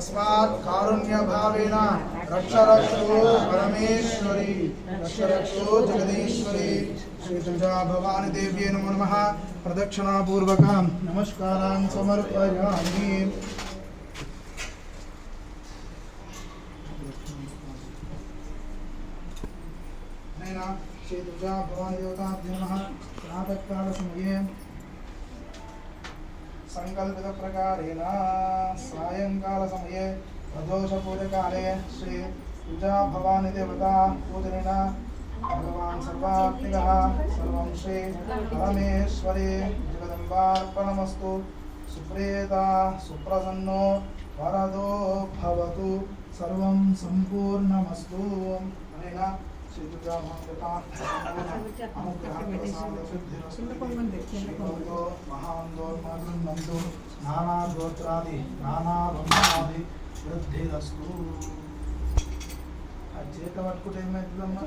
तस्मात् कारुण्यभावेन रक्ष रक्षो परमेश्वरी रक्ष रक्षो जगदीश्वरी। श्री श्रीतुजा भगवान देव्ये नमो नमः। प्रदक्षिणापूर्वकां नमस्कारान् समर्पयामि। श्रीतुजा भवानी देवताभ्यो नमः। प्रातःकालसमये सङ्कल्पितप्रकारेण सायङ्कालसमये प्रदोषपूजकाले श्री पूजा भवानी देवता पूजनेन भगवान् सर्वात्मिकः सर्वं श्री परमेश्वरे जगदम्बार्पणमस्तु सुप्रेता सुप्रसन्नो वरदो भवतु सर्वं सम्पूर्णमस्तु अनेन श्री నానా గోత్రాది నానా వంశాది వృద్ధి రస్తు ఆ చేత పట్టుకుంటే ఏమవుతుందమ్మా